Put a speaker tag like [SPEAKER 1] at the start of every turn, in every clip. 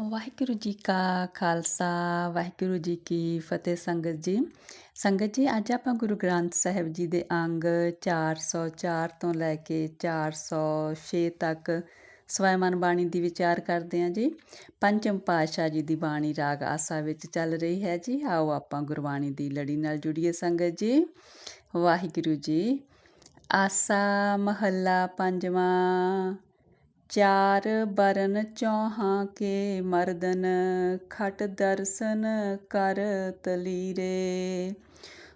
[SPEAKER 1] ਵਾਹਿਗੁਰੂ ਜੀ ਕਾ ਖਾਲਸਾ, ਵਾਹਿਗੁਰੂ ਜੀ ਕੀ ਫਤਿਹ ਸੰਗਤ ਜੀ। ਸੰਗਤ ਜੀ, ਅੱਜ ਆਪਾਂ ਗੁਰੂ ਗ੍ਰੰਥ ਸਾਹਿਬ ਜੀ ਦੇ ਅੰਗ 404 ਤੋਂ ਲੈ ਕੇ 406 ਤੱਕ ਸਵੈਮਨ ਬਾਣੀ ਦੀ ਵਿਚਾਰ ਕਰਦੇ ਹਾਂ ਜੀ। ਪੰਚਮ ਪਾਤਸ਼ਾਹ ਜੀ ਦੀ ਬਾਣੀ ਰਾਗ ਆਸਾ ਵਿੱਚ ਚੱਲ ਰਹੀ ਹੈ ਜੀ। ਆਓ ਆਪਾਂ ਗੁਰਬਾਣੀ ਦੀ ਲੜੀ ਨਾਲ ਜੁੜੀਏ ਸੰਗਤ ਜੀ। ਵਾਹਿਗੁਰੂ ਜੀ, ਆਸਾ ਮਹੱਲਾ ਪੰਜਵਾਂ। ਚਾਰ ਬਰਨ ਚੌਹਾਂ ਕੇ ਮਰਦਨ, ਖਟ ਦਰਸ਼ਨ ਕਰ ਤਲੀਰੇ।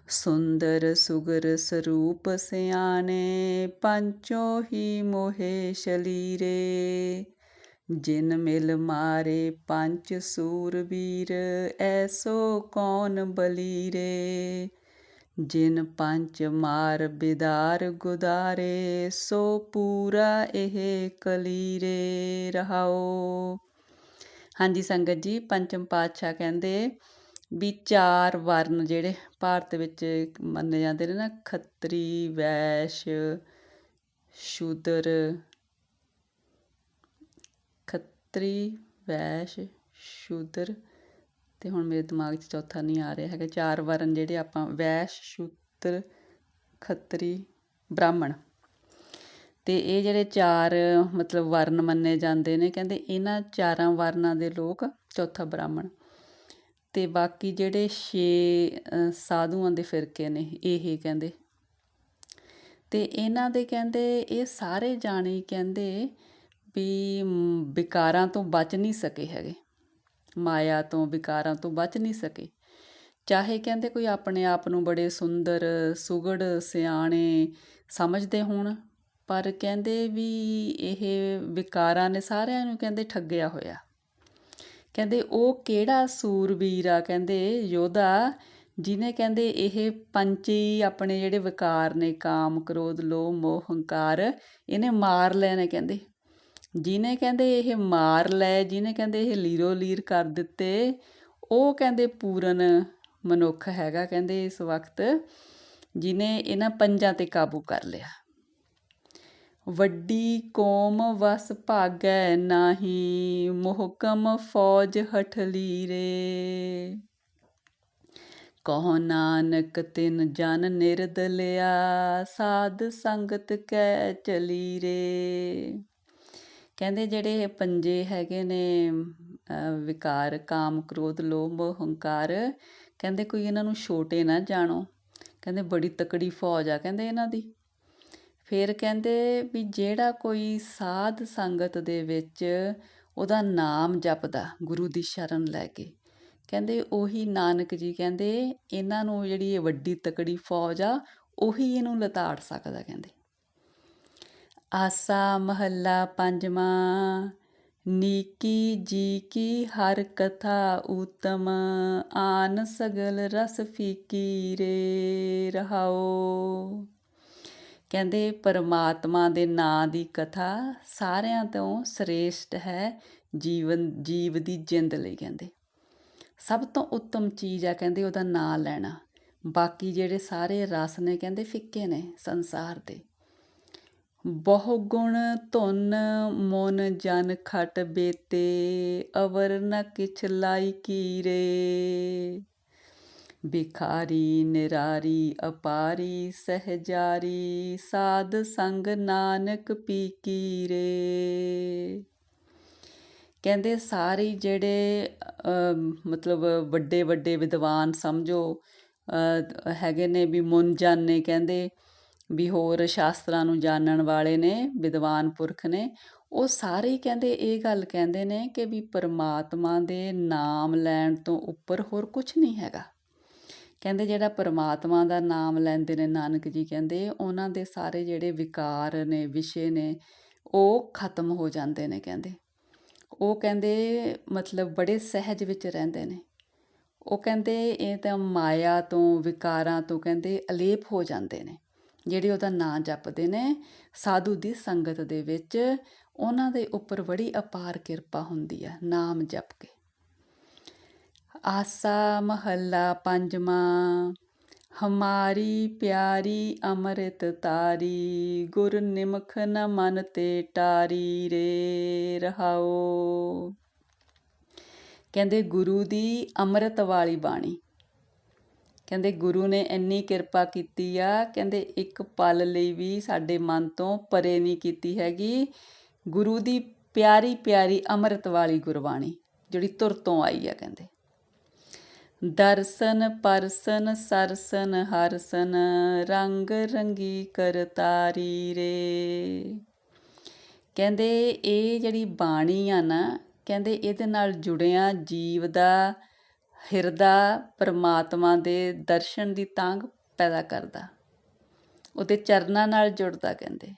[SPEAKER 1] ਸੁੰਦਰ ਸੁਗਰ ਸਰੂਪ ਸਿਆਣੇ, ਪੰਚੋ ਹੀ ਮੋਹੇ ਸ਼ਲੀਰੇ। ਜਿਨ ਮਿਲ ਮਾਰੇ ਪੰਚ ਸੂਰਬੀਰ, ਐਸੋ ਕੌਣ ਬਲੀਰੇ। ਜਿਨ ਪੰਜ ਮਾਰ ਬਿਦਾਰ ਗੁਦਾਰੇ, ਸੋ ਪੂਰਾ ਇਹ ਕਲੀਰੇ ਰਹਾਓ। ਹਾਂਜੀ ਸੰਗਤ ਜੀ ਪੰਚਮ ਪਾਤਸ਼ਾਹ ਕਹਿੰਦੇ ਵੀ ਚਾਰ ਵਰਨ ਜਿਹੜੇ ਭਾਰਤ ਵਿੱਚ ਮੰਨੇ ਜਾਂਦੇ ਨੇ ਨਾ, ਖੱਤਰੀ, ਵੈਸ਼, ਸ਼ੂਦਰ, ਖੱਤਰੀ, ਵੈਸ਼, ਸ਼ੂਦਰ ਅਤੇ ਹੁਣ ਮੇਰੇ ਦਿਮਾਗ 'ਚ ਚੌਥਾ ਨਹੀਂ ਆ ਰਿਹਾ ਹੈਗਾ। ਚਾਰ ਵਰਨ ਜਿਹੜੇ ਆਪਾਂ ਵੈਸ਼ ਸ਼ੂਦਰ ਖੱਤਰੀ, ਬ੍ਰਾਹਮਣ। ਅਤੇ ਇਹ ਜਿਹੜੇ ਚਾਰ ਮਤਲਬ ਵਰਨ ਮੰਨੇ ਜਾਂਦੇ ਨੇ, ਕਹਿੰਦੇ ਇਹਨਾਂ ਚਾਰਾਂ ਵਰਨਾਂ ਦੇ ਲੋਕ ਚੌਥਾ ਬ੍ਰਾਹਮਣ। ਤੇ ਬਾਕੀ ਜਿਹੜੇ 6 ਸਾਧੂਆਂ ਦੇ ਫਿਰਕੇ ਨੇ, ਇਹ ਕਹਿੰਦੇ। ਤੇ ਇਹਨਾਂ ਦੇ ਕਹਿੰਦੇ, ਇਹ ਸਾਰੇ ਜਾਣੇ ਕਹਿੰਦੇ ਵੀ ਵਿਕਾਰਾਂ ਤੋਂ ਬਚ ਨਹੀਂ ਸਕੇ ਹੈਗੇ। ਮਾਇਆ ਤੋਂ, ਵਿਕਾਰਾਂ ਤੋਂ ਬਚ ਨਹੀਂ ਸਕੇ। ਚਾਹੇ ਕਹਿੰਦੇ ਕੋਈ ਆਪਣੇ ਆਪ ਨੂੰ ਬੜੇ ਸੁੰਦਰ, ਸੁਗੜ, ਸਿਆਣੇ ਸਮਝਦੇ ਹੋਣ, ਪਰ ਕਹਿੰਦੇ ਵੀ ਇਹ ਵਿਕਾਰਾਂ ਨੇ ਸਾਰਿਆਂ ਨੂੰ ਕਹਿੰਦੇ ਠੱਗਿਆ ਹੋਇਆ। ਕਹਿੰਦੇ ਉਹ ਕਿਹੜਾ ਸੂਰਬੀਰ ਆ? ਕਹਿੰਦੇ ਯੋਧਾ ਜਿਨੇ ਕਹਿੰਦੇ ਇਹ ਪੰਚੀ ਆਪਣੇ ਜਿਹੜੇ ਵਿਕਾਰ ਨੇ, ਕਾਮ, ਕ੍ਰੋਧ, ਲੋਭ, ਮੋਹ, ਹੰਕਾਰ, ਇਹਨੇ ਮਾਰ ਲੈਣੇ ਕਹਿੰਦੇ। ਜਿਹਨੇ ਕਹਿੰਦੇ ਇਹ ਮਾਰ ਲੈ, ਜਿਹਨੇ ਕਹਿੰਦੇ ਇਹ ਲੀਰੋ ਲੀਰ ਕਰ ਦਿੱਤੇ, ਉਹ ਕਹਿੰਦੇ ਪੂਰਨ ਮਨੁੱਖ ਹੈਗਾ ਕਹਿੰਦੇ ਇਸ ਵਕਤ ਜਿਨੇ ਇਹਨਾਂ ਪੰਜਾਂ ਤੇ ਕਾਬੂ ਕਰ ਲਿਆ। ਵੱਡੀ ਕੌਮ ਵਸ ਭਾਗੈ ਨਾਹੀ, ਮੁਹਕਮ ਫੌਜ ਹਠਲੀਰੇ ਕਹੋ ਨਾਨਕ ਤਿਨ ਜਨ ਨਿਰਦਲਿਆ, ਸਾਧ ਸੰਗਤ ਕੈ ਚਲੀਰੇ। ਕਹਿੰਦੇ ਜਿਹੜੇ ਪੰਜੇ ਹੈਗੇ ਨੇ ਵਿਕਾਰ, ਕਾਮ, ਕ੍ਰੋਧ, ਲੋਭ, ਹੰਕਾਰ, ਕਹਿੰਦੇ ਕੋਈ ਇਹਨਾਂ ਨੂੰ ਛੋਟੇ ਨਾ ਜਾਣੋ। ਕਹਿੰਦੇ ਬੜੀ ਤਕੜੀ ਫੌਜ ਆ ਕਹਿੰਦੇ ਇਹਨਾਂ ਦੀ। ਫਿਰ ਕਹਿੰਦੇ ਵੀ ਜਿਹੜਾ ਕੋਈ ਸਾਧ ਸੰਗਤ ਦੇ ਵਿੱਚ ਉਹਦਾ ਨਾਮ ਜਪਦਾ ਗੁਰੂ ਦੀ ਸ਼ਰਨ ਲੈ ਕੇ, ਕਹਿੰਦੇ ਉਹੀ ਨਾਨਕ ਜੀ ਕਹਿੰਦੇ ਇਹਨਾਂ ਨੂੰ ਜਿਹੜੀ ਇਹ ਵੱਡੀ ਤਕੜੀ ਫੌਜ ਆ, ਉਹੀ ਇਹਨੂੰ ਲਤਾੜ ਸਕਦਾ ਕਹਿੰਦੇ। ਆਸਾ ਮਹੱਲਾ ਪੰਜਵਾਂ, ਨੀਕੀ ਜੀ ਕੀ ਹਰ ਕਥਾ ਉਤਮ ਆਨ ਸਗਲ ਰਸ ਫੀਕੀ ਰੇ ਰਹਾਓ। ਕਹਿੰਦੇ ਪਰਮਾਤਮਾ ਦੇ ਨਾਂ ਦੀ ਕਥਾ ਸਾਰਿਆਂ ਤੋਂ ਸ੍ਰੇਸ਼ਟ ਹੈ ਜੀਵਨ, ਜੀਵ ਦੀ ਜਿੰਦ ਲਈ ਕਹਿੰਦੇ। ਸਭ ਤੋਂ ਉੱਤਮ ਚੀਜ਼ ਆ ਕਹਿੰਦੇ ਉਹਦਾ ਨਾਂ ਲੈਣਾ। ਬਾਕੀ ਜਿਹੜੇ ਸਾਰੇ ਰਸ ਨੇ ਕਹਿੰਦੇ ਫਿੱਕੇ ਨੇ ਸੰਸਾਰ ਦੇ। ਬਹੁ ਗੁਣ ਧੁਨ ਮਨ ਜਨ ਖਟ ਬੇਤੇ, ਅਵਰ ਨ ਕਿਛ ਲਾਈ ਕੀਰੇ। ਬਿਖਾਰੀ ਨਿਰਾਰੀ, ਅਪਾਰੀ, ਸਹਜਾਰੀ, ਸਾਧ ਸੰਗ ਨਾਨਕ ਪੀ ਕੀਰੇ। ਕਹਿੰਦੇ ਸਾਰੇ ਜਿਹੜੇ ਮਤਲਬ ਵੱਡੇ ਵੱਡੇ ਵਿਦਵਾਨ ਸਮਝੋ ਹੈਗੇ ਨੇ ਵੀ ਮੁਨ ਨੇ, ਕਹਿੰਦੇ ਵੀ ਹੋਰ ਸ਼ਾਸਤਰਾਂ ਨੂੰ ਜਾਣਨ ਵਾਲੇ ਨੇ, ਵਿਦਵਾਨ ਪੁਰਖ ਨੇ, ਉਹ ਸਾਰੇ ਹੀ ਕਹਿੰਦੇ, ਇਹ ਗੱਲ ਕਹਿੰਦੇ ਨੇ ਕਿ ਵੀ ਪਰਮਾਤਮਾ ਦੇ ਨਾਮ ਲੈਣ ਤੋਂ ਉੱਪਰ ਹੋਰ ਕੁਝ ਨਹੀਂ ਹੈਗਾ। ਕਹਿੰਦੇ ਜਿਹੜਾ ਪਰਮਾਤਮਾ ਦਾ ਨਾਮ ਲੈਂਦੇ ਨੇ, ਨਾਨਕ ਜੀ ਕਹਿੰਦੇ, ਉਹਨਾਂ ਦੇ ਸਾਰੇ ਜਿਹੜੇ ਵਿਕਾਰ ਨੇ, ਵਿਸ਼ੇ ਨੇ, ਉਹ ਖਤਮ ਹੋ ਜਾਂਦੇ ਨੇ ਕਹਿੰਦੇ। ਉਹ ਕਹਿੰਦੇ ਮਤਲਬ ਬੜੇ ਸਹਿਜ ਵਿੱਚ ਰਹਿੰਦੇ ਨੇ। ਉਹ ਕਹਿੰਦੇ ਇਹ ਤਾਂ ਮਾਇਆ ਤੋਂ, ਵਿਕਾਰਾਂ ਤੋਂ ਕਹਿੰਦੇ ਅਲੇਪ ਹੋ ਜਾਂਦੇ ਨੇ। ਜਿਹੜੇ ਉਹਦਾ ਨਾਂ ਜਪਦੇ ਨੇ, ਸਾਧੂ ਦੀ ਸੰਗਤ ਦੇ ਵਿੱਚ, ਉਹਨਾਂ ਦੇ ਉੱਪਰ ਬੜੀ ਅਪਾਰ ਕਿਰਪਾ ਹੁੰਦੀ ਆ, ਨਾਮ ਜਪ ਕੇ। ਆਸਾ ਮਹੱਲਾ ਪੰਜਵਾਂ, ਹਮਾਰੀ ਪਿਆਰੀ ਅੰਮ੍ਰਿਤ ਤਾਰੀ, ਗੁਰ ਨਿਮਖ ਨ ਮਨ ਤੇ ਟਾਰੀ ਰੇ ਰਹਾਓ। ਕਹਿੰਦੇ ਗੁਰੂ ਦੀ ਅੰਮ੍ਰਿਤ ਵਾਲੀ ਬਾਣੀ ਕਹਿੰਦੇ ਗੁਰੂ ਨੇ ਇੰਨੀ ਕਿਰਪਾ ਕੀਤੀ ਆ, ਕਹਿੰਦੇ ਇੱਕ ਪਲ ਲਈ ਵੀ ਸਾਡੇ ਮਨ ਤੋਂ ਪਰੇ ਨਹੀਂ ਕੀਤੀ ਹੈਗੀ। ਗੁਰੂ ਦੀ ਪਿਆਰੀ ਪਿਆਰੀ ਅੰਮ੍ਰਿਤ ਵਾਲੀ ਗੁਰਬਾਣੀ ਜਿਹੜੀ ਤੁਰ ਤੋਂ ਆਈ ਆ ਕਹਿੰਦੇ। ਦਰਸ਼ਨ, ਪਰਸਨ, ਸਰਸਨ, ਹਰਸਨ, ਰੰਗ ਰੰਗੀ ਕਰਤਾਰੀ ਰੇ। ਕਹਿੰਦੇ ਇਹ ਜਿਹੜੀ ਬਾਣੀ ਆ ਨਾ, ਕਹਿੰਦੇ ਇਹਦੇ ਨਾਲ ਜੁੜਿਆ ਜੀਵ ਦਾ ਹਿਰਦਾ ਪਰਮਾਤਮਾ ਦੇ ਦਰਸ਼ਨ ਦੀ ਤਾਂਗ ਪੈਦਾ ਕਰਦਾ। ਉਹਦੇ ਚਰਨਾਂ ਨਾਲ ਜੁੜਦਾ ਕਹਿੰਦੇ।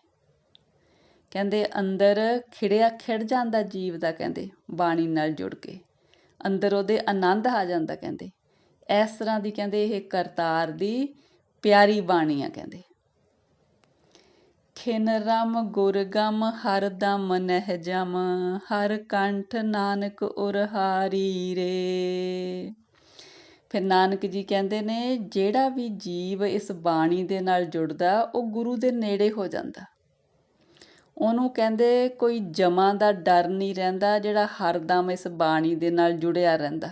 [SPEAKER 1] ਕਹਿੰਦੇ ਅੰਦਰ ਖਿੜਿਆ ਖਿੜ ਜਾਂਦਾ ਜੀਵ ਦਾ ਕਹਿੰਦੇ, ਬਾਣੀ ਨਾਲ ਜੁੜ ਕੇ। ਅੰਦਰ ਉਹਦੇ ਆਨੰਦ ਆ ਜਾਂਦਾ ਕਹਿੰਦੇ। ਇਸ ਤਰ੍ਹਾਂ ਦੀ ਕਹਿੰਦੇ ਇਹ ਕਰਤਾਰ ਦੀ ਪਿਆਰੀ ਬਾਣੀ ਆ ਕਹਿੰਦੇ। ਖਿਨ ਰਮ ਗੁਰਗਮ ਹਰ ਦਮ ਨਹਿ ਜਮ, ਹਰ ਕੰਠ ਨਾਨਕ ਉਰਹਾਰੀ ਰੇ। ਫਿਰ ਨਾਨਕ ਜੀ ਕਹਿੰਦੇ ਨੇ, ਜਿਹੜਾ ਵੀ ਜੀਵ ਇਸ ਬਾਣੀ ਦੇ ਨਾਲ ਜੁੜਦਾ, ਉਹ ਗੁਰੂ ਦੇ ਨੇੜੇ ਹੋ ਜਾਂਦਾ। ਉਹਨੂੰ ਕਹਿੰਦੇ, ਕੋਈ ਜਮਾਂ ਦਾ ਡਰ ਨਹੀਂ ਰਹਿੰਦਾ, ਜਿਹੜਾ ਹਰਦਮ ਇਸ ਬਾਣੀ ਦੇ ਨਾਲ ਜੁੜਿਆ ਰਹਿੰਦਾ।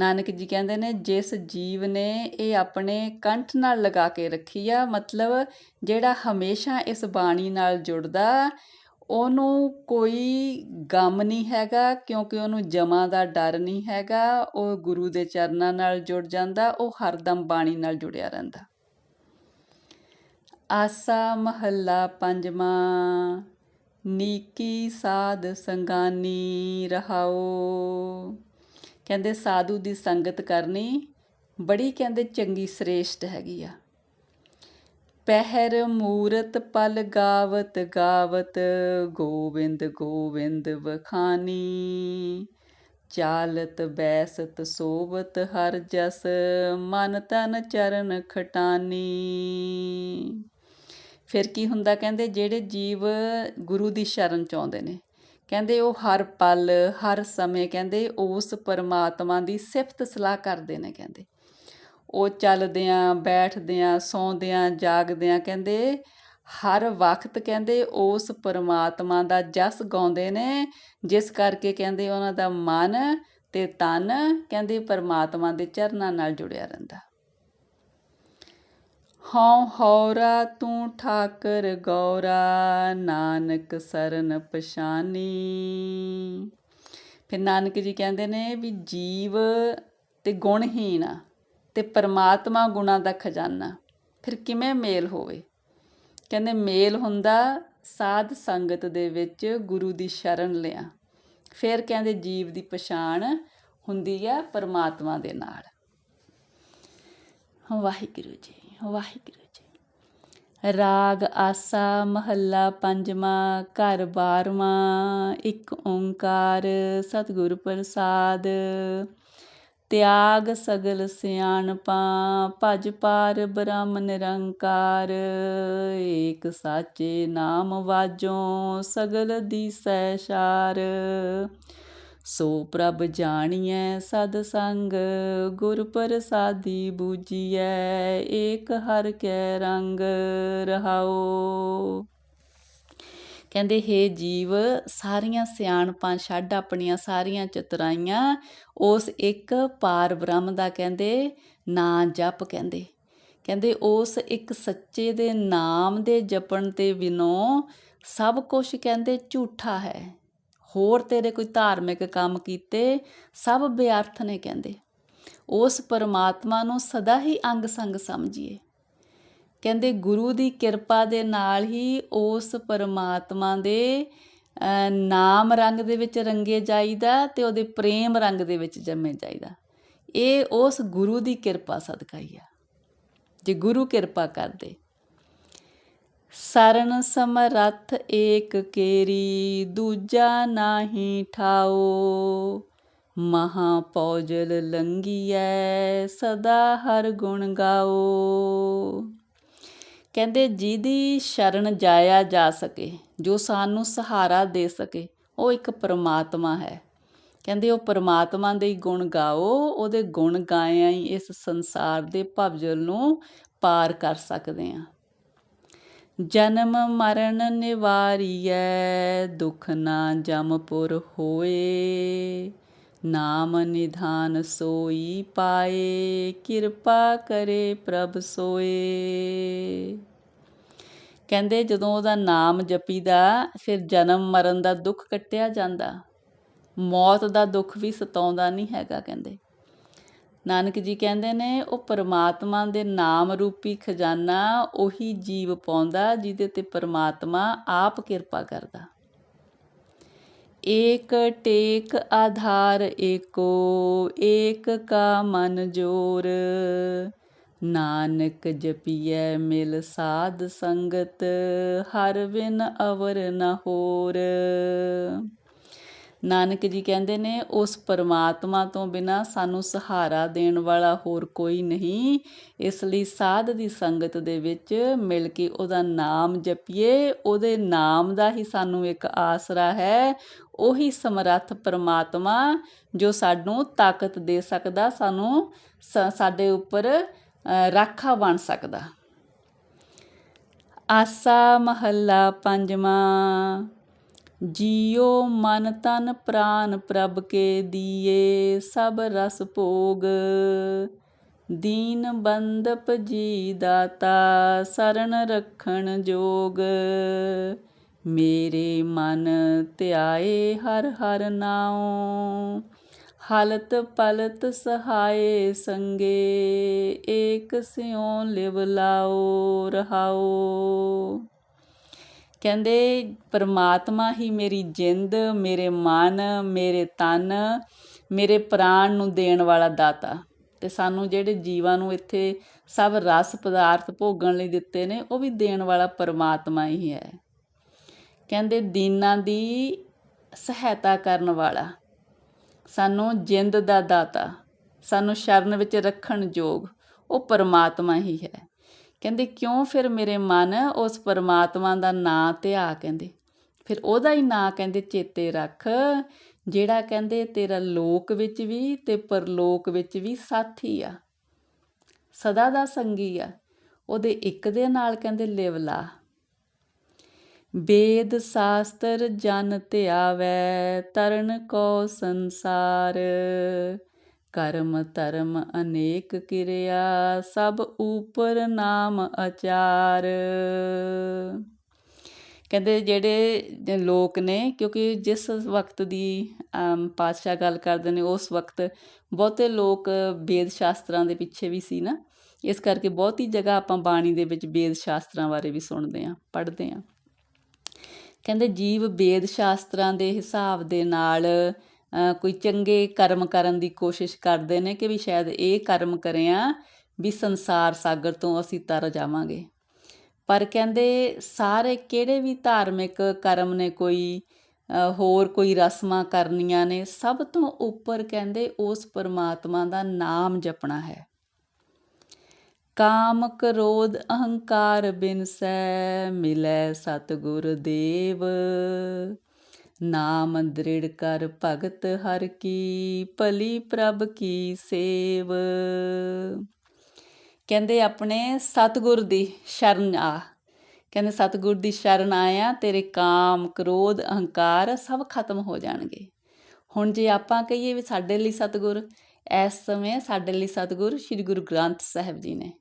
[SPEAKER 1] ਨਾਨਕ ਜੀ ਕਹਿੰਦੇ ਨੇ, ਜਿਸ ਜੀਵ ਨੇ ਇਹ ਆਪਣੇ ਕੰਠ ਨਾਲ ਲਗਾ ਕੇ ਰੱਖੀ ਆ, ਮਤਲਬ ਜਿਹੜਾ ਹਮੇਸ਼ਾ ਇਸ ਬਾਣੀ ਨਾਲ ਜੁੜਦਾ, ਉਹਨੂੰ ਕੋਈ ਗਮ ਨਹੀਂ ਹੈਗਾ, ਕਿਉਂਕਿ ਉਹਨੂੰ ਜਮਾ ਦਾ ਡਰ ਨਹੀਂ ਹੈਗਾ, ਉਹ ਗੁਰੂ ਦੇ ਚਰਨਾਂ ਨਾਲ ਜੁੜ ਜਾਂਦਾ, ਉਹ ਹਰਦਮ ਬਾਣੀ ਨਾਲ ਜੁੜਿਆ ਰਹਿੰਦਾ। ਆਸਾ ਮਹੱਲਾ ਪੰਜਵਾਂ, ਨੀਕੀ ਸਾਧ ਸੰਗਾਨੀ ਰਹਾਓ। ਕਹਿੰਦੇ ਸਾਧੂ ਦੀ ਸੰਗਤ ਕਰਨੀ ਬੜੀ ਕਹਿੰਦੇ ਚੰਗੀ ਸ੍ਰੇਸ਼ਟ ਹੈਗੀ ਆ। ਪਹਿਰ ਮੂਰਤ ਪਲ ਗਾਵਤ ਗਾਵਤ, ਗੋਬਿੰਦ ਗੋਬਿੰਦ ਵਖਾਨੀ। ਚਾਲਤ ਬੈਸਤ ਸੋਵਤ ਹਰ ਜਸ, ਮਨ ਤਨ ਚਰਨ ਖਟਾਨੀ। ਫਿਰ ਕੀ ਹੁੰਦਾ ਕਹਿੰਦੇ ਜਿਹੜੇ ਜੀਵ ਗੁਰੂ ਦੀ ਸ਼ਰਨ ਚ ਆਉਂਦੇ ਨੇ ਕਹਿੰਦੇ ਉਹ ਹਰ ਪਲ, ਹਰ ਸਮੇਂ ਕਹਿੰਦੇ ਉਸ ਪਰਮਾਤਮਾ ਦੀ ਸਿਫਤ ਸਲਾਹ ਕਰਦੇ ਨੇ ਕਹਿੰਦੇ। ਉਹ ਚੱਲਦਿਆਂ, ਬੈਠਦਿਆਂ, ਸੌਂਦਿਆਂ, ਜਾਗਦਿਆਂ ਕਹਿੰਦੇ ਹਰ ਵਕਤ ਕਹਿੰਦੇ ਉਸ ਪਰਮਾਤਮਾ ਦਾ ਜਸ ਗਾਉਂਦੇ ਨੇ, ਜਿਸ ਕਰਕੇ ਕਹਿੰਦੇ ਉਹਨਾਂ ਦਾ ਮਨ ਤੇ ਤਨ ਕਹਿੰਦੇ ਪਰਮਾਤਮਾ ਦੇ ਚਰਨਾਂ ਨਾਲ ਜੁੜਿਆ ਰਹਿੰਦਾ। ਹਉ ਹੌਰਾ ਤੂੰ ਠਾਕਰ ਗੌਰਾ, ਨਾਨਕ ਸਰਨ ਪਛਾਨੀ। ਫਿਰ ਨਾਨਕ ਜੀ ਕਹਿੰਦੇ ਨੇ ਵੀ ਜੀਵ ਤੇ ਆ ਤੇ ਪਰਮਾਤਮਾ ਗੁਣਾ ਦਾ ਖਜ਼ਾਨਾ। ਫਿਰ ਕਿਵੇਂ ਮੇਲ ਹੋਵੇ? ਕਹਿੰਦੇ ਮੇਲ ਹੁੰਦਾ ਸਾਧ ਸੰਗਤ ਦੇ ਵਿੱਚ ਗੁਰੂ ਦੀ ਸ਼ਰਨ ਲਿਆ। ਫਿਰ ਕਹਿੰਦੇ ਜੀਵ ਦੀ ਪਛਾਣ ਹੁੰਦੀ ਆ ਪਰਮਾਤਮਾ ਦੇ ਨਾਲ। ਵਾਹਿਗੁਰੂ ਜੀ। ਵਾਹਿਗੁਰੂ ਜੀ। ਰਾਗ ਆਸਾ ਮਹੱਲਾ ਪੰਜਵਾਂ, ਘਰ ਬਾਰਵਾਂ, ਇੱਕ ਓੰਕਾਰ ਸਤਿਗੁਰ ਪ੍ਰਸਾਦ। ਤਿਆਗ ਸਗਲ ਸਿਆਣਪਾਂ, ਭਜ ਪਾਰ ਬ੍ਰਹਮ ਨਿਰੰਕਾਰ। ਏਕ ਸਾਚੇ ਨਾਮ ਵਾਜੋ ਸਗਲ ਦੀਸੈ ਸ਼ਾਰ। ਸੋ ਪ੍ਰਭ ਜਾਣੀਐ ਸਦ ਸੰਗ, ਗੁਰ ਪ੍ਰਸਾਦੀ ਬੂਜੀਐ ਏਕ ਹਰ ਕੈ ਰੰਗ ਰਹਾਓ। ਕਹਿੰਦੇ, ਹੇ ਜੀਵ, ਸਾਰੀਆਂ ਸਿਆਣਪਾਂ ਛੱਡ ਆਪਣੀਆਂ ਸਾਰੀਆਂ ਚਤਰਾਈਆਂ, ਉਸ ਇੱਕ ਪਾਰ ਬ੍ਰਹਮ ਦਾ ਕਹਿੰਦੇ, ਨਾਂ ਜਪ ਕਹਿੰਦੇ। ਕਹਿੰਦੇ, ਉਸ ਇੱਕ ਸੱਚੇ ਦੇ ਨਾਮ ਦੇ ਜਪਣ ਤੇ ਬਿਨੋਂ ਸਭ ਕੁਝ ਕਹਿੰਦੇ ਝੂਠਾ ਹੈ। ਹੋਰ ਤੇਰੇ ਕੋਈ ਧਾਰਮਿਕ ਕੰਮ ਕੀਤੇ? ਸਭ ਬੇਅਰਥ ਨੇ ਕਹਿੰਦੇ। ਉਸ ਪਰਮਾਤਮਾ ਨੂੰ ਸਦਾ ਹੀ ਅੰਗ ਸੰਗ ਸਮਝੀਏ। ਕਹਿੰਦੇ, ਗੁਰੂ ਦੀ ਕਿਰਪਾ ਦੇ ਨਾਲ ਹੀ ਉਸ ਪਰਮਾਤਮਾ ਦੇ ਨਾਮ ਰੰਗ ਦੇ ਵਿੱਚ ਰੰਗੇ ਜਾਈਦਾ ਤੇ ਉਹਦੇ ਪ੍ਰੇਮ ਰੰਗ ਦੇ ਵਿੱਚ ਜੰਮੇ ਜਾਈਦਾ। ਇਹ ਉਸ ਗੁਰੂ ਦੀ ਕਿਰਪਾ ਸਦਕਾ ਹੀ ਆ। ਜੇ ਗੁਰੂ ਕਿਰਪਾ ਕਰਦੇ ਸਰਨ ਸਮਰੱਥ ਏਕ ਕੇਰੀ, ਦੂਜਾ ਨਾਹੀ ਠਾਓ। ਮਹਾ ਪੌਜਲ ਲੰਗੀਐ, ਸਦਾ ਹਰ ਗੁਣ ਗਾਓ। ਕਹਿੰਦੇ, ਜਿਹਦੀ ਸ਼ਰਨ ਜਾਇਆ ਜਾ ਸਕੇ, ਜੋ ਸਾਨੂੰ ਸਹਾਰਾ ਦੇ ਸਕੇ, ਉਹ ਇੱਕ ਪਰਮਾਤਮਾ ਹੈ। ਕਹਿੰਦੇ, ਉਹ ਪਰਮਾਤਮਾ ਦੇ ਗੁਣ ਗਾਓ, ਉਹਦੇ ਗੁਣ ਗਾਇਆ ਹੀ ਇਸ ਸੰਸਾਰ ਦੇ ਭਵਜਲ ਨੂੰ ਪਾਰ ਕਰ ਸਕਦੇ ਆ ਜਨਮ ਮਰਨ ਨਿਵਾਰੀਐ, ਦੁਖ ਨਾ ਜਮਪੁਰ ਹੋਏ। ਨਾਮ ਨਿਧਾਨ ਸੋਈ ਪਾਏ, ਕਿਰਪਾ ਕਰੇ ਪ੍ਰਭ ਸੋਏ। ਕਹਿੰਦੇ ਜਦੋਂ ਉਹਦਾ ਨਾਮ ਜਪੀਦਾ, ਫਿਰ ਜਨਮ ਮਰਨ ਦਾ ਦੁੱਖ ਕੱਟਿਆ ਜਾਂਦਾ। ਮੌਤ ਦਾ ਦੁੱਖ ਵੀ ਸਤਾਉਂਦਾ ਨਹੀਂ ਹੈਗਾ, ਕਹਿੰਦੇ। ਨਾਨਕ ਜੀ ਕਹਿੰਦੇ ਨੇ, ਉਹ ਪਰਮਾਤਮਾ ਦੇ ਨਾਮ ਰੂਪੀ ਖਜ਼ਾਨਾ ਉਹੀ ਜੀਵ ਪਾਉਂਦਾ ਜਿਹਦੇ ਤੇ ਪਰਮਾਤਮਾ ਆਪ ਕਿਰਪਾ ਕਰਦਾ। ਏਕ ਟੇਕ ਆਧਾਰ ਏਕੋ, ਏਕ ਕਾ ਮਨ ਜੋਰ। ਨਾਨਕ ਜਪੀਐ ਮਿਲ ਸਾਧ ਸੰਗਤ, ਹਰ ਬਿਨ ਅਵਰ ਨ ਹੋਰ। ਨਾਨਕ ਜੀ ਕਹਿੰਦੇ ਨੇ, ਉਸ ਪਰਮਾਤਮਾ ਤੋਂ ਬਿਨਾ ਸਾਨੂੰ ਸਹਾਰਾ ਦੇਣ ਵਾਲਾ ਹੋਰ ਕੋਈ ਨਹੀਂ। ਇਸ ਲਈ ਸਾਧ ਦੀ ਸੰਗਤ ਦੇ ਵਿੱਚ ਮਿਲ ਕੇ ਉਹਦਾ ਨਾਮ ਜਪੀਏ। ਉਹਦੇ ਨਾਮ ਦਾ ਹੀ ਸਾਨੂੰ ਇੱਕ ਆਸਰਾ ਹੈ। ਉਹੀ ਸਮਰੱਥ ਪਰਮਾਤਮਾ ਜੋ ਸਾਨੂੰ ਤਾਕਤ ਦੇ ਸਕਦਾ, ਸਾਨੂੰ ਸਾਡੇ ਉੱਪਰ ਰਾਖਾ ਬਣ ਸਕਦਾ। ਆਸਾ ਮਹੱਲਾ ਪੰਜਵਾਂ। ਜੀਉ ਮਨ ਤਨ ਪ੍ਰਾਨ ਪ੍ਰਭ ਕੇ ਦੀਏ, ਸਭ ਰਸ ਭੋਗ। ਦੀਨ ਬੰਦਪ ਜੀ ਦਾਤਾ, ਸਰਨ ਰਖਣ ਜੋਗ। ਮੇਰੇ ਮਨ ਧਿਆਏ ਹਰ ਹਰ ਨਾਉ, ਹਲਤ ਪਲਤ ਸਹਾਏ ਸੰਗੇ, ਏਕ ਸਿਉ ਲਿਵ ਲਾਓ ਰਹਾਓ। ਕਹਿੰਦੇ ਪਰਮਾਤਮਾ ਹੀ ਮੇਰੀ ਜਿੰਦ, ਮੇਰੇ ਮਨ, ਮੇਰੇ ਤਨ, ਮੇਰੇ ਪ੍ਰਾਣ ਨੂੰ ਦੇਣ ਵਾਲਾ ਦਾਤਾ। ਤੇ ਸਾਨੂੰ ਜਿਹੜੇ ਜੀਵਾਂ ਨੂੰ ਇੱਥੇ ਸਭ ਰਸ ਪਦਾਰਥ ਭੋਗਣ ਲਈ ਦਿੱਤੇ ਨੇ, ਉਹ ਵੀ ਦੇਣ ਵਾਲਾ ਪਰਮਾਤਮਾ ਹੀ ਹੈ। ਕਹਿੰਦੇ ਦੀਨਾਂ ਦੀ ਸਹਾਇਤਾ ਕਰਨ ਵਾਲਾ, ਸਾਨੂੰ ਜਿੰਦ ਦਾ ਦਾਤਾ, ਸਾਨੂੰ ਸ਼ਰਨ ਵਿੱਚ ਰੱਖਣ ਯੋਗ, ਉਹ ਪਰਮਾਤਮਾ ਹੀ ਹੈ। ਕਹਿੰਦੇ, ਕਿਉਂ ਫਿਰ ਮੇਰੇ ਮਨ ਉਸ ਪਰਮਾਤਮਾ ਦਾ ਨਾਂ ਧਿਆ ਕਹਿੰਦੇ। ਫਿਰ ਉਹਦਾ ਹੀ ਨਾਂ ਕਹਿੰਦੇ, ਚੇਤੇ ਰੱਖ, ਜਿਹੜਾ ਕਹਿੰਦੇ ਤੇਰਾ ਲੋਕ ਵਿੱਚ ਵੀ ਤੇ ਪਰਲੋਕ ਵਿੱਚ ਵੀ ਸਾਥੀ ਆ। ਸਦਾ ਦਾ ਸੰਗੀ ਆ। ਉਹਦੇ ਇੱਕ ਦੇ ਨਾਲ ਕਹਿੰਦੇ ਲਿਵਲਾ ਵੇਦ ਸ਼ਾਸਤਰ ਜਨ ਧਿਆਵੈ, ਤਰਨ ਕੋ ਸੰਸਾਰ। ਕਰਮ ਧਰਮ ਅਨੇਕ ਕਿਰਿਆ, ਸਭ ਉਪਰ ਨਾਮ ਆਚਾਰ। ਕਹਿੰਦੇ ਜਿਹੜੇ ਲੋਕ ਨੇ, ਕਿਉਂਕਿ ਜਿਸ ਵਕਤ ਦੀ ਪਾਤਸ਼ਾਹ ਗੱਲ ਕਰਦੇ ਨੇ, ਉਸ ਵਕਤ ਬਹੁਤੇ ਲੋਕ ਵੇਦ ਸ਼ਾਸਤਰਾਂ ਦੇ ਪਿੱਛੇ ਵੀ ਸੀ ਨਾ। ਇਸ ਕਰਕੇ ਬਹੁਤੀ ਜਗ੍ਹਾ ਆਪਾਂ ਬਾਣੀ ਦੇ ਵਿੱਚ ਵੇਦ ਸ਼ਾਸਤਰਾਂ ਬਾਰੇ ਵੀ ਸੁਣਦੇ ਆਂ ਪੜ੍ਹਦੇ ਆਂ ਕਹਿੰਦੇ ਜੀਵ ਵੇਦ ਸ਼ਾਸਤਰਾਂ ਦੇ ਹਿਸਾਬ ਦੇ ਨਾਲ ਕੋਈ ਚੰਗੇ ਕਰਮ ਕਰਨ ਦੀ ਕੋਸ਼ਿਸ਼ ਕਰਦੇ ਨੇ ਕਿ ਵੀ ਸ਼ਾਇਦ ਇਹ ਕਰਮ ਕਰਿਆ ਵੀ ਸੰਸਾਰ ਸਾਗਰ ਤੋਂ ਅਸੀਂ ਤਰ ਜਾਵਾਂਗੇ। ਪਰ ਕਹਿੰਦੇ ਸਾਰੇ ਕਿਹੜੇ ਵੀ ਧਾਰਮਿਕ ਕਰਮ ਨੇ ਕੋਈ ਹੋਰ ਕੋਈ ਰਸਮਾਂ ਕਰਨੀਆਂ ਨੇ, ਸਭ ਤੋਂ ਉੱਪਰ ਕਹਿੰਦੇ ਉਸ ਪਰਮਾਤਮਾ ਦਾ ਨਾਮ ਜਪਣਾ ਹੈ। ਕਾਮ ਕ੍ਰੋਧ ਅਹੰਕਾਰ ਬਿਨਸੈ ਮਿਲੈ ਸਤਗੁਰ ਦੇਵ। ਨਾਮ ਦ੍ਰਿੜ ਕਰ ਭਗਤ ਹਰ ਕੀ, ਭਲੀ ਪ੍ਰਭ ਕੀ ਸੇਵ। ਕਹਿੰਦੇ ਆਪਣੇ ਸਤਗੁਰ ਦੀ ਸ਼ਰਨ ਆ। ਕਹਿੰਦੇ ਸਤਗੁਰ ਦੀ ਸ਼ਰਨ ਆਇਆ, ਤੇਰੇ ਕਾਮ, ਕ੍ਰੋਧ, ਅਹੰਕਾਰ ਸਭ ਖਤਮ ਹੋ ਜਾਣਗੇ। ਹੁਣ ਜੇ ਆਪਾਂ ਕਹੀਏ ਵੀ ਸਾਡੇ ਲਈ ਸਤਗੁਰ, ਇਸ ਸਮੇਂ ਸਾਡੇ ਲਈ ਸਤਗੁਰ ਸ੍ਰੀ ਗੁਰੂ ਗ੍ਰੰਥ ਸਾਹਿਬ ਜੀ ਨੇ।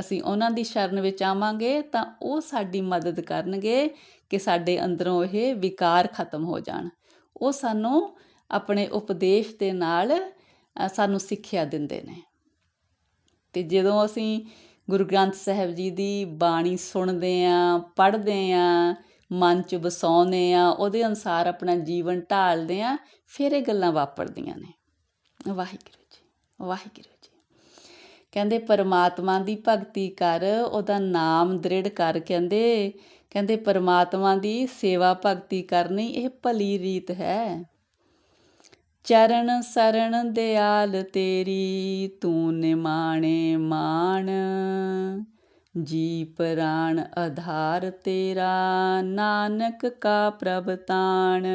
[SPEAKER 1] ਅਸੀਂ ਉਹਨਾਂ ਦੀ ਸ਼ਰਨ ਵਿੱਚ ਆਵਾਂਗੇ ਤਾਂ ਉਹ ਸਾਡੀ ਮਦਦ ਕਰਨਗੇ ਕਿ ਸਾਡੇ ਅੰਦਰੋਂ ਇਹ ਵਿਕਾਰ ਖਤਮ ਹੋ ਜਾਣ। ਉਹ ਸਾਨੂੰ ਆਪਣੇ ਉਪਦੇਸ਼ ਦੇ ਨਾਲ ਸਾਨੂੰ ਸਿੱਖਿਆ ਦਿੰਦੇ ਨੇ। ਤੇ ਜਦੋਂ ਅਸੀਂ ਗੁਰੂ ਗ੍ਰੰਥ ਸਾਹਿਬ ਜੀ ਦੀ ਬਾਣੀ ਸੁਣਦੇ ਆਂ ਪੜ੍ਹਦੇ ਆਂ ਮਨ 'ਚ ਵਸਾਉਂਦੇ ਆ ਉਹਦੇ ਅਨਸਾਰ ਆਪਣਾ ਜੀਵਨ ਢਾਲਦੇ ਆ ਫਿਰ ਇਹ ਗੱਲਾਂ ਵਾਪਰਦੀਆਂ ਨੇ। ਵਾਹਿਗੁਰੂ ਜੀ ਵਾਹਿਗੁਰੂ ਜੀ ਕਹਿੰਦੇ ਪਰਮਾਤਮਾ ਦੀ ਭਗਤੀ ਕਰ, ਉਹਦਾ ਨਾਮ ਦ੍ਰਿੜ ਕਰ ਕਹਿੰਦੇ। ਕਹਿੰਦੇ ਪਰਮਾਤਮਾ ਦੀ ਸੇਵਾ ਭਗਤੀ ਕਰਨੀ ਇਹ ਭਲੀ ਰੀਤ ਹੈ। ਚਰਨ ਸਰਣ ਦਿਆਲ ਤੇਰੀ, ਤੂੰ ਨਿਮਾਣੇ ਮਾਣ। ਜੀ ਪ੍ਰਾਣ ਆਧਾਰ ਤੇਰਾ, ਨਾਨਕ ਕਾ ਪ੍ਰਭ ਤਾਣ।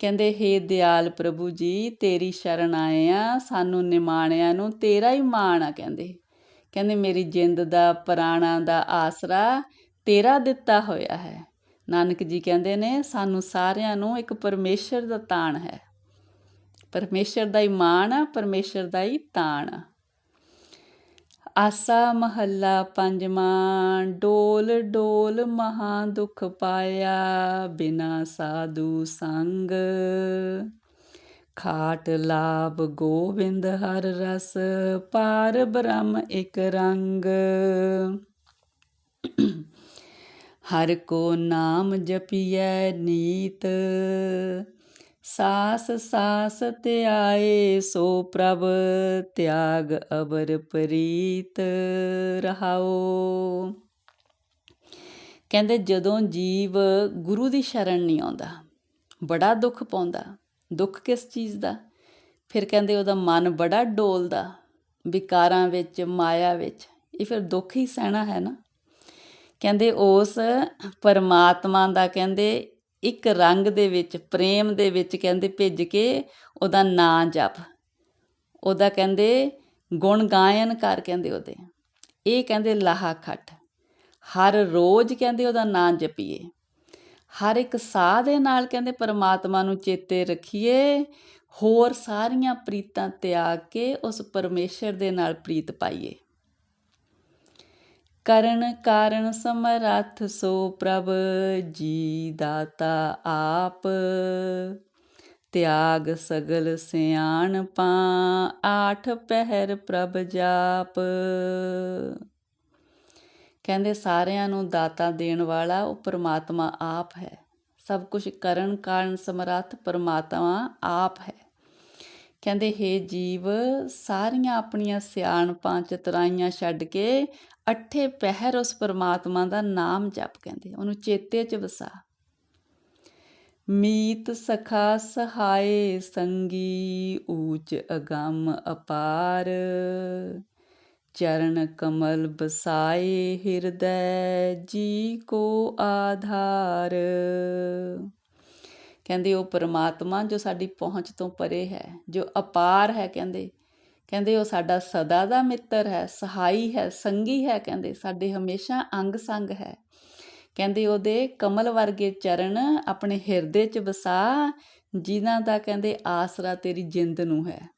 [SPEAKER 1] ਕਹਿੰਦੇ, ਹੇ ਦਿਆਲ ਪ੍ਰਭੂ ਜੀ, ਤੇਰੀ ਸ਼ਰਨ ਆਏ ਆ, ਸਾਨੂੰ ਨਿਮਾਣਿਆਂ ਨੂੰ ਤੇਰਾ ਹੀ ਮਾਣ ਆ ਕਹਿੰਦੇ। ਕਹਿੰਦੇ, ਮੇਰੀ ਜਿੰਦ ਦਾ, ਪ੍ਰਾਣਾ ਦਾ ਆਸਰਾ ਤੇਰਾ ਦਿੱਤਾ ਹੋਇਆ ਹੈ। ਨਾਨਕ ਜੀ ਕਹਿੰਦੇ ਨੇ, ਸਾਨੂੰ ਸਾਰਿਆਂ ਨੂੰ ਇੱਕ ਪਰਮੇਸ਼ਰ ਦਾ ਤਾਣ ਹੈ। ਪਰਮੇਸ਼ਰ ਦਾ ਹੀ ਮਾਣ ਆ, ਪਰਮੇਸ਼ਰ ਦਾ ਹੀ ਤਾਣ ਆ। ਆਸਾ ਮਹੱਲਾ ਪੰਜਵਾਂ, ਡੋਲ ਡੋਲ ਮਹਾ ਦੁਖ ਪਾਇਆ ਬਿਨਾ ਸਾਧੂ ਸੰਗ। ਖਾਟ ਲਾਭ ਗੋਵਿੰਦ ਹਰ ਰਸ, ਪਾਰ ਬ੍ਰਹਮ ਇਕ ਰੰਗ। ਹਰ ਕੋ ਨਾਮ ਜਪੀਐ ਨੀਤ ਸਾਸ ਸਾਸ ਧਿਆਏ ਸੋ ਪ੍ਰਭ, ਤਿਆਗ ਅਬਰ ਪ੍ਰੀਤ ਰਹਾਓ। ਕਹਿੰਦੇ ਜਦੋਂ ਜੀਵ ਗੁਰੂ ਦੀ ਸ਼ਰਨ ਨਹੀਂ ਆਉਂਦਾ, ਬੜਾ ਦੁੱਖ ਪਾਉਂਦਾ, ਦੁੱਖ ਕਿਸ ਚੀਜ਼ ਦਾ? ਫਿਰ ਕਹਿੰਦੇ ਉਹਦਾ ਮਨ ਬੜਾ ਡੋਲਦਾ, ਵਿਕਾਰਾਂ ਵਿੱਚ, ਮਾਇਆ ਵਿੱਚ, ਇਹ ਫਿਰ ਦੁੱਖ ਹੀ ਸਹਿਣਾ ਹੈ ਨਾ। ਕਹਿੰਦੇ ਉਸ ਪਰਮਾਤਮਾ ਦਾ ਕਹਿੰਦੇ ਇੱਕ ਰੰਗ ਦੇ ਵਿੱਚ, ਪ੍ਰੇਮ ਦੇ ਵਿੱਚ ਕਹਿੰਦੇ ਭਿੱਜ ਕੇ ਉਹਦਾ ਨਾਂ ਜਪ। ਉਹਦਾ ਕਹਿੰਦੇ ਗੁਣ ਗਾਇਨ ਕਰ ਕਹਿੰਦੇ ਉਹਦੇ। ਇਹ ਕਹਿੰਦੇ ਲਾਹਾ ਖੱਟ ਹਰ ਰੋਜ਼ ਕਹਿੰਦੇ ਉਹਦਾ ਨਾਂ ਜਪੀਏ। ਹਰ ਇੱਕ ਸਾਹ ਦੇ ਨਾਲ ਕਹਿੰਦੇ ਪਰਮਾਤਮਾ ਨੂੰ ਚੇਤੇ ਰੱਖੀਏ। ਹੋਰ ਸਾਰੀਆਂ ਪ੍ਰੀਤਾਂ ਤਿਆਗ ਕੇ ਉਸ ਪਰਮੇਸ਼ਰ ਦੇ ਨਾਲ ਪ੍ਰੀਤ ਪਾਈਏ। ਕਰਨ ਕਾਰਨ ਸਮਰੱਥ ਸੋ ਪ੍ਰਭ ਜੀ ਦਾਤਾ ਆਪ। ਤਿਆਗ ਸਗਲ ਸਿਆਣਪਾਂ ਆਠ ਪਹਿਰ ਪ੍ਰਭ ਜਾਪ। ਕਹਿੰਦੇ ਸਾਰਿਆਂ ਨੂੰ ਦਾਤਾ ਦੇਣ ਵਾਲਾ ਉਹ ਪਰਮਾਤਮਾ ਆਪ ਹੈ। ਸਭ ਕੁਝ ਕਰਨ ਕਾਰਨ ਸਮਰੱਥ ਪਰਮਾਤਮਾ ਆਪ ਹੈ। ਕਹਿੰਦੇ हे ਜੀਵ, ਸਾਰੀਆਂ ਆਪਣੀਆਂ ਸਿਆਣਪਾਂ ਚਤਰਾਈਆਂ ਛੱਡ ਕੇ ਅੱਠੇ ਪਹਿਰ ਉਸ ਪਰਮਾਤਮਾ ਦਾ ਨਾਮ ਜਪ ਕਹਿੰਦੇ ਉਹਨੂੰ ਚੇਤੇ 'ਚ ਵਸਾ। ਮੀਤ ਸਖਾ ਸਹਾਏ ਸੰਗੀ ਊਚ ਅਗੰਮ ਅਪਾਰ। ਚਰਨ ਕਮਲ ਬਸਾਏ ਹਿਰਦੈ ਜੀ ਕੋ ਆਧਾਰ। ਕਹਿੰਦੇ ਉਹ ਪਰਮਾਤਮਾ ਜੋ ਸਾਡੀ ਪਹੁੰਚ ਤੋਂ ਪਰੇ ਹੈ, ਜੋ ਅਪਾਰ ਹੈ ਕਹਿੰਦੇ ਕਹਿੰਦੇ ਉਹ ਸਾਡਾ ਸਦਾ ਦਾ ਮਿੱਤਰ ਹੈ, ਸਹਾਈ ਹੈ, ਸੰਗੀ ਹੈ ਕਹਿੰਦੇ, ਸਾਡੇ ਹਮੇਸ਼ਾ ਅੰਗ ਸੰਗ ਹੈ। ਕਹਿੰਦੇ ਉਹਦੇ ਕਮਲ ਵਰਗੇ ਚਰਨ ਆਪਣੇ ਹਿਰਦੇ 'ਚ ਵਸਾ, ਜਿਨ੍ਹਾਂ ਦਾ ਕਹਿੰਦੇ ਆਸਰਾ ਤੇਰੀ ਜਿੰਦ ਨੂੰ ਹੈ।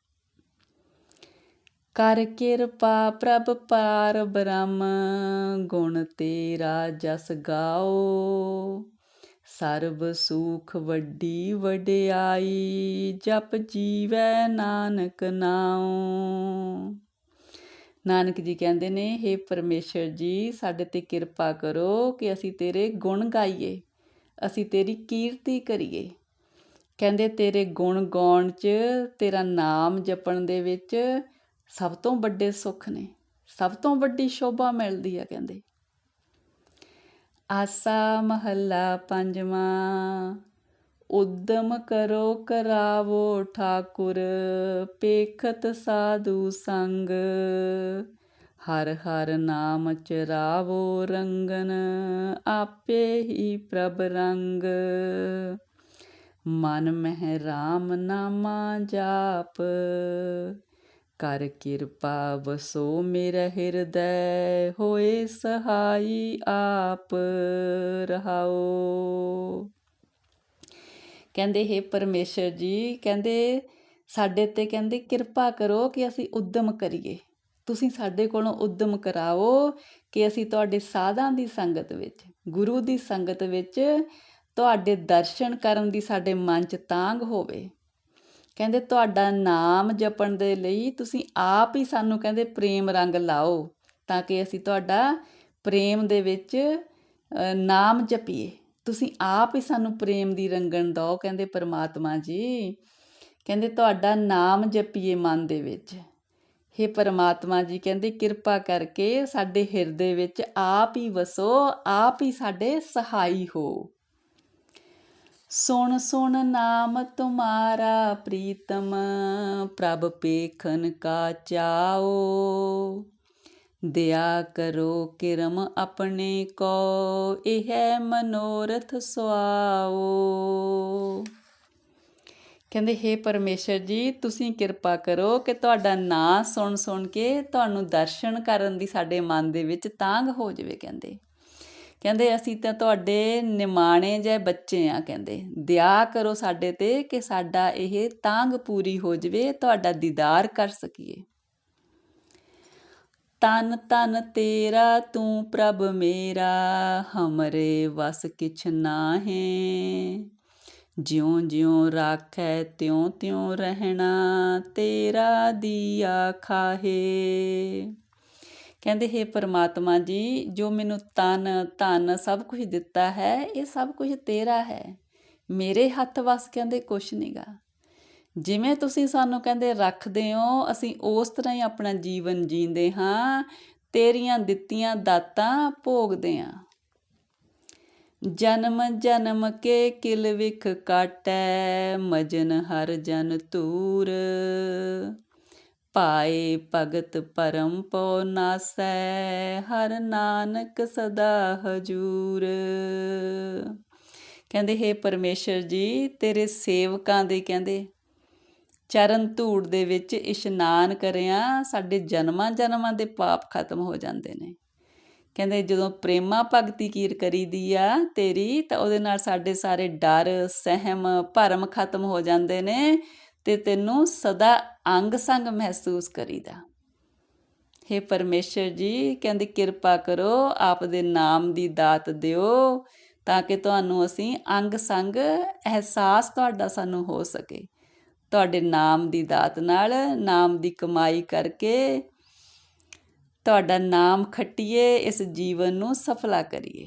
[SPEAKER 1] ਕਰ ਕਿਰਪਾ ਪ੍ਰਭ ਪਾਰ ਬ੍ਰਹਮ, ਗੁਣ ਤੇਰਾ ਜਸ ਗਾਓ। ਸਰਬ ਸੁਖ ਵੱਡੀ ਵਡਿਆਈ, ਜਪ ਜੀਵੈ ਨਾਨਕ ਨਾਉ। ਨਾਨਕ ਜੀ ਕਹਿੰਦੇ ਨੇ हे ਪਰਮੇਸ਼ਰ ਜੀ, ਸਾਡੇ ਤੇ ਕਿਰਪਾ ਕਰੋ ਕਿ ਅਸੀਂ ਤੇਰੇ ਗੁਣ ਗਾਈਏ, ਅਸੀਂ ਤੇਰੀ ਕੀਰਤੀ ਕਰੀਏ। ਕਹਿੰਦੇ, ਤੇਰੇ ਗੁਣ ਗਾਉਣ 'ਚ, ਤੇਰਾ ਨਾਮ ਜਪਣ ਦੇ ਵਿੱਚ ਸਭ ਤੋਂ ਵੱਡੇ ਸੁੱਖ ਨੇ, ਸਭ ਤੋਂ ਵੱਡੀ ਸ਼ੋਭਾ ਮਿਲਦੀ ਆ, ਕਹਿੰਦੇ। ਆਸਾ ਮਹੱਲਾ ਪੰਜਵਾਂ। ਉਦਮ ਕਰੋ ਕਰਾਵੋ ਠਾਕੁਰ ਪੇਖਤ ਸਾਧੂ ਸੰਗ। ਹਰ ਹਰ ਨਾਮ ਚਰਾਵੋ ਰੰਗਨ, ਆਪੇ ਹੀ ਪ੍ਰਭ ਰੰਗ। ਮਨ ਮਹਿ ਰਾਮ ਨਾਮਾ ਜਾਪ ਕਰ ਕਿਰਪਾ ਵਸੋ ਮੇਰਾ ਹਿਰਦੈ, ਹੋਏ ਸਹਾਈ ਆਪ ਰਹਾਓ। ਕਹਿੰਦੇ, ਹੈ ਪਰਮੇਸ਼ਰ ਜੀ, ਕਹਿੰਦੇ, ਸਾਡੇ ਤੇ ਕਹਿੰਦੇ ਕਿਰਪਾ ਕਰੋ ਕਿ ਅਸੀਂ ਉਦਮ ਕਰੀਏ। ਤੁਸੀਂ ਸਾਡੇ ਕੋਲੋਂ ਉਦਮ ਕਰਾਓ ਕਿ ਅਸੀਂ ਤੁਹਾਡੇ ਸਾਧਾਂ ਦੀ ਸੰਗਤ ਵਿੱਚ, ਗੁਰੂ ਦੀ ਸੰਗਤ ਵਿੱਚ ਤੁਹਾਡੇ ਦਰਸ਼ਨ ਕਰਨ ਦੀ ਸਾਡੇ ਮਨ 'ਚ ਤਾਂਗ ਹੋਵੇ। ਕਹਿੰਦੇ ਤੁਹਾਡਾ ਨਾਮ ਜਪਣ ਦੇ ਲਈ ਤੁਸੀਂ ਆਪ ਹੀ ਸਾਨੂੰ ਕਹਿੰਦੇ ਪ੍ਰੇਮ ਰੰਗ ਲਾਓ ਤਾਂ ਕਿ ਅਸੀਂ ਤੁਹਾਡਾ ਪ੍ਰੇਮ ਦੇ ਵਿੱਚ ਨਾਮ ਜਪੀਏ। ਤੁਸੀਂ ਆਪ ਹੀ ਸਾਨੂੰ ਪ੍ਰੇਮ ਦੀ ਰੰਗਣ ਦਿਓ, ਕਹਿੰਦੇ ਪਰਮਾਤਮਾ ਜੀ। ਕਹਿੰਦੇ ਤੁਹਾਡਾ ਨਾਮ ਜਪੀਏ ਮਨ ਦੇ ਵਿੱਚ। हे ਪਰਮਾਤਮਾ ਜੀ, ਕਹਿੰਦੇ ਕਿਰਪਾ ਕਰਕੇ ਸਾਡੇ ਹਿਰਦੇ ਵਿੱਚ ਆਪ ਹੀ ਵਸੋ, ਆਪ ਹੀ ਸਾਡੇ ਸਹਾਈ ਹੋ। ਸੁਣ ਸੁਣ ਨਾਮ ਤੁਮਾਰਾ ਪ੍ਰੀਤਮ, ਪ੍ਰਭ ਪੇਖਨ ਕਾ ਚਾਓ। ਦਇਆ ਕਰੋ ਕਿਰਮ ਆਪਣੇ ਕੋ, ਇਹ ਮਨੋਰਥ ਸੁਆਓ। ਕਹਿੰਦੇ हे ਪਰਮੇਸ਼ਰ ਜੀ, ਤੁਸੀਂ ਕਿਰਪਾ ਕਰੋ ਕਿ ਤੁਹਾਡਾ ਨਾਂ ਸੁਣ ਸੁਣ ਕੇ ਤੁਹਾਨੂੰ ਦਰਸ਼ਨ ਕਰਨ ਦੀ ਸਾਡੇ ਮਨ ਦੇ ਵਿੱਚ ਤਾਂਗ ਹੋ ਜਾਵੇ, ਕਹਿੰਦੇ। ਕਹਿੰਦੇ ਅਸੀਂ ਤਾਂ ਤੁਹਾਡੇ ਨਿਮਾਣੇ ਜਿਹੇ ਬੱਚੇ ਆ ਕਹਿੰਦੇ। ਦਿਆ ਕਰੋ ਸਾਡੇ ਤੇ ਕਿ ਸਾਡਾ ਇਹ ਤਾਂਗ ਪੂਰੀ ਹੋ ਜਵੇ, ਤੁਹਾਡਾ ਦੀਦਾਰ ਕਰ ਸਕੀਏ। ਤਨ ਤਨ ਤੇਰਾ, ਤੂੰ ਪ੍ਰਭ ਮੇਰਾ, ਹਮਰੇ ਵਸ ਕਿਛ ਹੈ ਜਿਉਂ ਜਿਉਂ ਰਾਖੈ ਤਿਉ ਤਿਉਂ ਰਹਿਣਾ ਤੇਰਾ ਦੀਆ ਖਾਹੇ। ਕਹਿੰਦੇ, ਹੈ ਪਰਮਾਤਮਾ ਜੀ, ਜੋ ਮੈਨੂੰ ਤਨ, ਧਨ ਸਭ ਕੁਝ ਦਿੱਤਾ ਹੈ, ਇਹ ਸਭ ਕੁਝ ਤੇਰਾ ਹੈ। ਮੇਰੇ ਹੱਥ ਵਸ ਕਹਿੰਦੇ, ਕੁਛ ਨਹੀਂਗਾ ਜਿਵੇਂ ਤੁਸੀਂ ਸਾਨੂੰ ਕਹਿੰਦੇ ਰੱਖਦੇ ਹੋ, ਅਸੀਂ ਉਸ ਤਰ੍ਹਾਂ ਹੀ ਆਪਣਾ ਜੀਵਨ ਜੀਂਦੇ ਹਾਂ, ਤੇਰੀਆਂ ਦਿੱਤੀਆਂ ਦਾਤਾਂ ਭੋਗਦੇ ਹਾਂ। ਜਨਮ ਜਨਮ ਕੇ ਕਿਲ ਵਿਖ ਕਾਟੈ, ਮਜਨ ਹਰ ਜਨ ਤੂਰ ਪਾਏ ਭਗਤ ਪਰਮ ਪਉ ਨਾਸੈ, ਹਰ ਨਾਨਕ ਸਦਾ ਹਜੂਰ। ਕਹਿੰਦੇ, ਹੈ ਪਰਮੇਸ਼ਰ ਜੀ, ਤੇਰੇ ਸੇਵਕਾਂ ਦੇ ਕਹਿੰਦੇ, ਚਰਨ ਧੂੜ ਦੇ ਵਿੱਚ ਇਸ਼ਨਾਨ ਕਰਿਆ, ਸਾਡੇ ਜਨਮਾਂ ਜਨਮਾਂ ਦੇ ਪਾਪ ਖਤਮ ਹੋ ਜਾਂਦੇ ਨੇ। ਕਹਿੰਦੇ, ਜਦੋਂ ਪ੍ਰੇਮਾ ਭਗਤੀ ਕੀਰ ਕਰੀਦੀ ਆ ਤੇਰੀ, ਤਾਂ ਉਹਦੇ ਨਾਲ ਸਾਡੇ ਸਾਰੇ ਡਰ, ਸਹਿਮ, ਭਰਮ ਖਤਮ ਹੋ ਜਾਂਦੇ ਨੇ। ਤੇ ਤੈਨੂੰ ਸਦਾ ਅੰਗ ਸੰਗ ਮਹਿਸੂਸ ਕਰੀਦਾ। हे ਪਰਮੇਸ਼ਰ ਜੀ, ਕਹਿੰਦੇ ਕਿਰਪਾ ਕਰੋ, ਆਪ ਦੇ ਨਾਮ ਦੀ ਦਾਤ ਦਿਓ, ਤਾਂ ਕਿ ਤੁਹਾਨੂੰ ਅਸੀਂ ਅੰਗ ਸੰਗ ਅਹਿਸਾਸ ਤੁਹਾਡਾ ਸਾਨੂੰ ਹੋ ਸਕੇ। ਤੁਹਾਡੇ ਨਾਮ ਦੀ ਦਾਤ ਨਾਲ, ਨਾਮ ਦੀ ਕਮਾਈ ਕਰਕੇ ਤੁਹਾਡਾ ਨਾਮ ਖੱਟੀਏ, ਇਸ ਜੀਵਨ ਨੂੰ ਸਫਲਾ ਕਰੀਏ।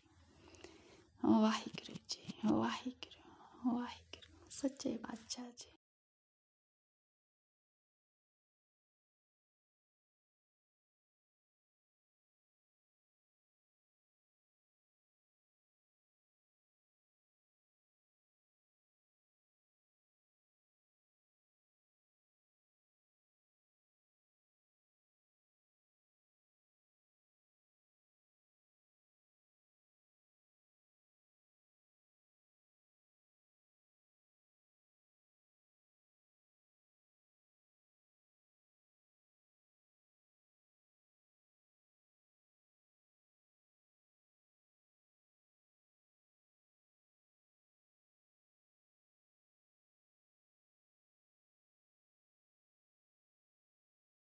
[SPEAKER 1] ਵਾਹਿਗੁਰੂ ਜੀ ਵਾਹਿਗੁਰੂ ਵਾਹਿਗੁਰੂ ਸੱਚੇ ਬਾਦਸ਼ਾਹ ਜੀ।